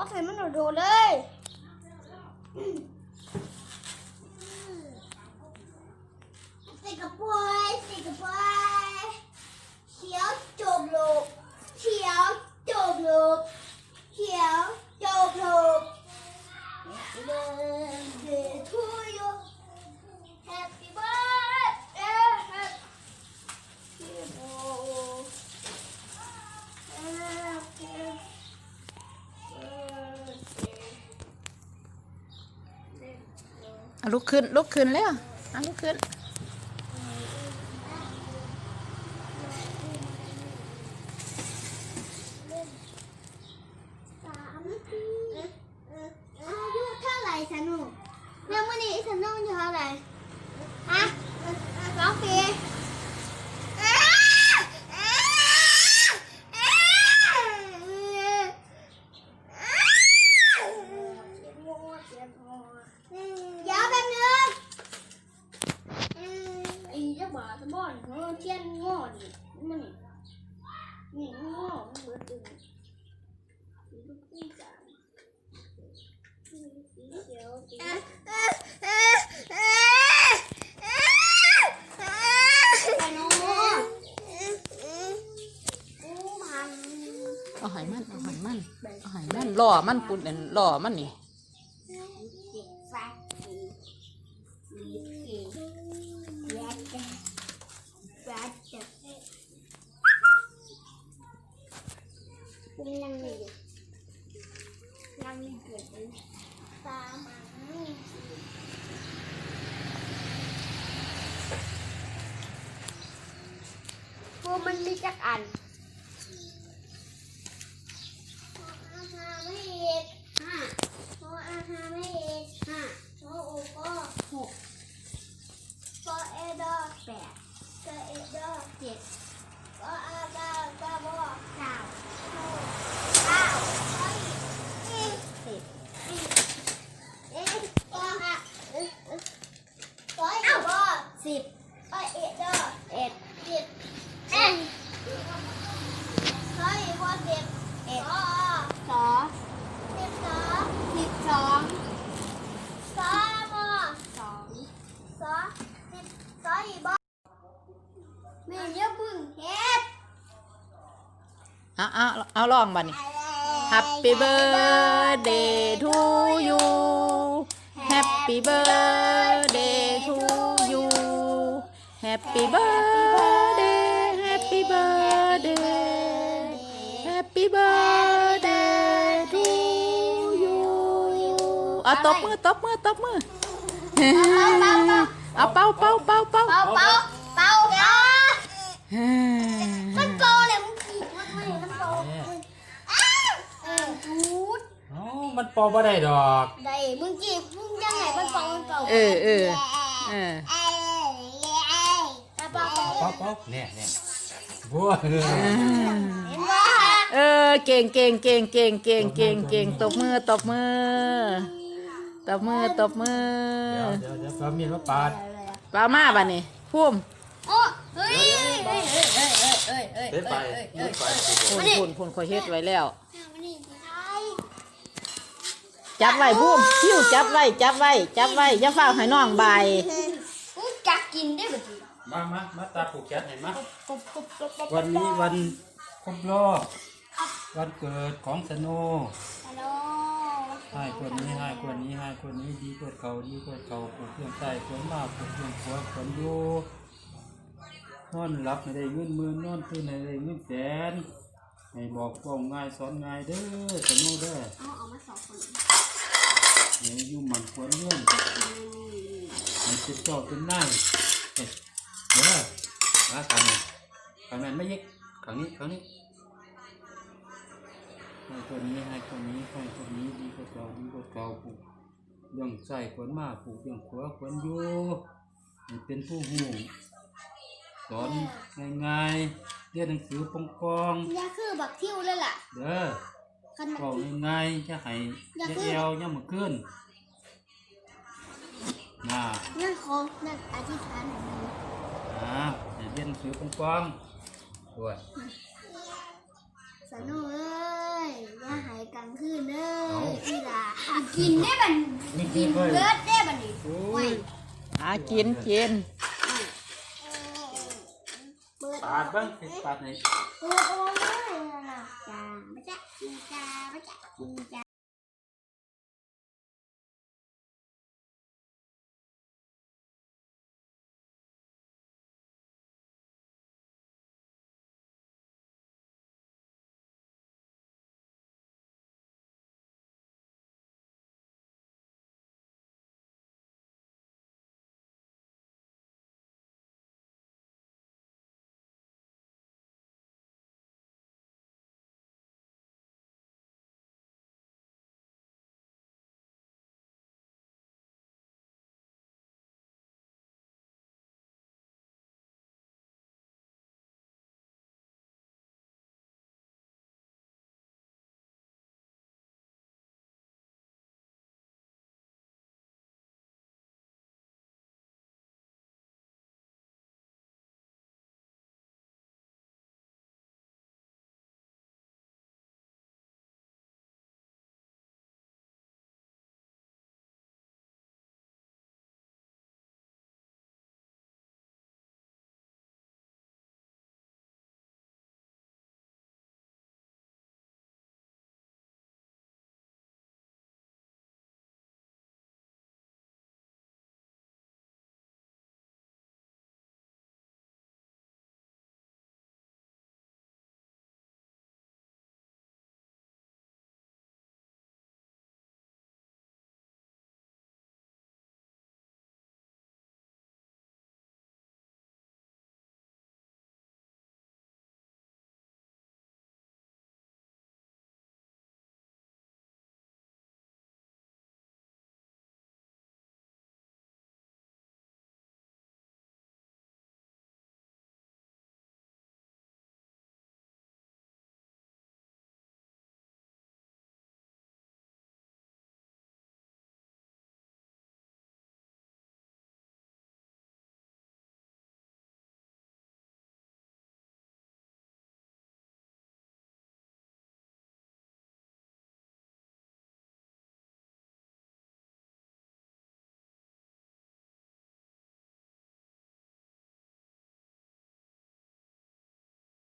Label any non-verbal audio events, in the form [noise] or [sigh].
ว่าใส่มันโดดเลยใส่กระป๋อยใส่กระป๋อยเขียวจบลูกเขียวจบลูกเขียวจบลูก Happy birthday to ลุกขึ้นลุกขึ้นแล้วอะลุกขึ้น สามอายุเท่าไหร่สนุกเรื่องมื่อนี้สนุกอายุเท่าไหร่ฮะสองปีเดี๋ยวแป๊บนึงอีจะบาสบอนเออเทียนงอดิมันนี่นี่งอมันเบิดตึง สีลูกกุ้งจานสีเขียวสีไปโน่กูมัน เอาหอยมันเอาหอยมันเอาหอยมันล่อมันปุ่นอันล่อมันนี่เด็กฟักสีสี ออาหารไม่เอกห้าพอโอก็หกพอเอดอแปดพอเอดอเจ็ด แม่เยอะบึ้งเฮ็ด เอาเอาเอาลองบัดนี้ Happy birthday to you Happy birthday to you Happy birthday Happy birthday Happy birthday to you เอาตบมือตบมือตบมือ เอาเป่าเป่าเป่าเป่า เป่าเป่าเป่าอ่ะ [laughs] มันเป่าเลยมึงขีดมากเลยมันเป่าอ้าวเออจูดเอ้ามันปอบ่ได้ดอกได้มึงจีบมึงยังไงมันเป่ามันเป่าเออเออเออเป่าเป่าเป่าป๊อปป๊อปเนี่ยเนี่ยบัวเห็นบ่เออเก่งเก่งเก่งเก่งเก่งเก่งเก่งตบมือตบมือตบมือตบมือเดี๋ยวเดี๋ยวเดี๋ยวเอามีดมาปาดปลามาบัดนี้พุ่ม โอ้เฮ้ยเฮ้ยเฮ้ยเฮ้ยเฮ้ยเฮ้ยเด็ดไปเด็ดไปพุ่นพุ่นพุ่นคอยเฮ็ดไว้แล้ว มันนี่ไทยจับไว้พุ่มคิ้วจับไว้จับไว้จับไว้อย่าฝ้าวให้น้องใบายกูจักกินได้แบบนี้มามามาตาผูกแขนเห็นไหมกบกบกบกบวันนี้วันครบรอบวันเกิดของสโนว์ฮัลโหลให้คนนี้ให้คนนี้ให้คนนี้ดีกว่าเขาดีกว่าเขาปลูกเครื่องใต้เครื่องมากปลูกเครื่องขัวคนอยู่ นอนหลับไม่ได้เงินหมื่นนอนตื่นไม่ได้เงินแสนให้บอกกล้องง่ายสอนง่ายเด้อสนว์เด้อเอาเอามาสองคนเนี่ยอยู่มันควรเงื่อนมันเป็นเจ้าเป็นนายเฮ้ยเด้อมาขังนี้ขังนั้นไม่ยิกขังนี้ขังนี้ให้คนนี้ให้คนนี้ให้คนนี้ดีกว่าเก่าดีกว่าเก่าปลูกเรื่องใส่ควรมาปลูกเรื่องขวควรอยู่ให้เป็นผู้หู สอนง่ายๆเรียนหนังสือปองปองยาคือบักทิวเลยล่ะๆเด้อคันบักบอกทิวง่ายๆจะให้อย่าจะขึ้นเอวย่ำมือขึ้นน่านั่นของนั่นอธิษฐานของมึงอ่าให้เรียนหนังสือปองๆด้วยสนุกเอ้ยอย่าหายกลางคืนเด้อเอากินได้บัดกินเบิร์ดได้บัดนี้โอ้ยอ่ากินกิน เบิร์ด